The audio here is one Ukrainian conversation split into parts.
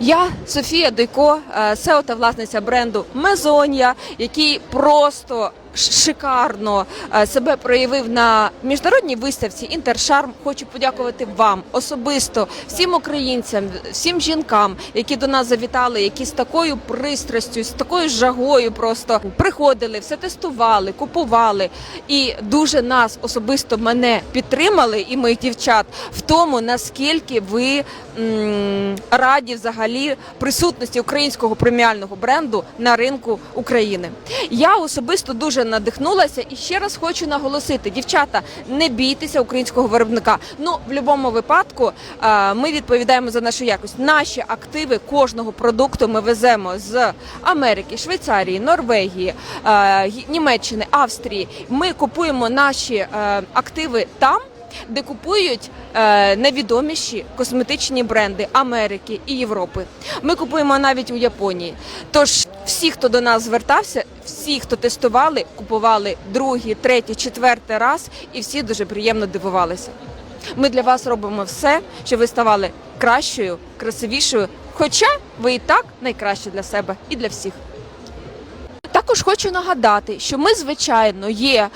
Я Софія Дейко, сео та власниця бренду Мезонія, який просто шикарно е, себе проявив на міжнародній виставці Інтершарм. Хочу подякувати вам особисто, всім українцям, всім жінкам, які до нас завітали, які з такою пристрастю, з такою жагою просто приходили, все тестували, купували і дуже нас особисто мене підтримали і моїх дівчат в тому, наскільки ви м, раді взагалі присутності українського преміального бренду на ринку України. Я особисто дуже надихнулася і ще раз хочу наголосити, дівчата, не бійтеся українського виробника. Ну в будь-якому випадку е, ми відповідаємо за нашу якість. Наші активи кожного продукту ми веземо з Америки, Швейцарії, Норвегії, е, Німеччини, Австрії. Ми купуємо наші е, активи там де купують е, найвідоміші косметичні бренди Америки і Європи. Ми купуємо навіть у Японії. Тож всі, хто до нас звертався, всі, хто тестували, купували другий, третій, четвертий раз, і всі дуже приємно дивувалися. Ми для вас робимо все, щоб ви ставали кращою, красивішою. Хоча ви і так найкраще для себе і для всіх. Хочу нагадати, що ми, звичайно, є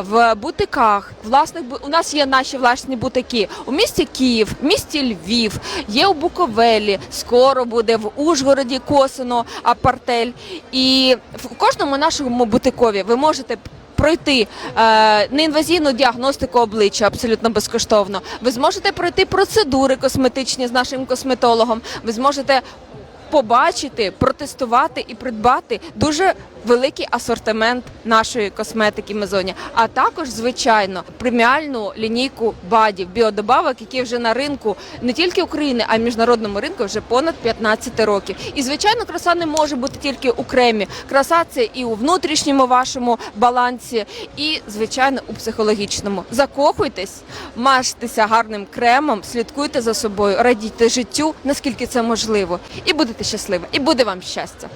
в бутиках. Власних у нас є наші власні бутики у місті Київ, в місті Львів, є у Буковелі. Скоро буде в Ужгороді Косино, Апартель. І в кожному нашому бутикові ви можете. Пройти е, неінвазійну діагностику обличчя абсолютно безкоштовно. Ви зможете пройти процедури косметичні з нашим косметологом. Ви зможете побачити, протестувати і придбати дуже великий асортимент нашої косметики Мезоні, а також, звичайно, преміальну лінійку бадів, біодобавок, які вже на ринку не тільки України, а й міжнародному ринку вже понад 15 років. І звичайно, краса не може бути тільки у кремі. Краса це і у внутрішньому вашому балансі, і звичайно у психологічному. Закохуйтесь, мажтеся гарним кремом, слідкуйте за собою, радійте життю, наскільки це можливо, і будете щасливі, і буде вам щастя.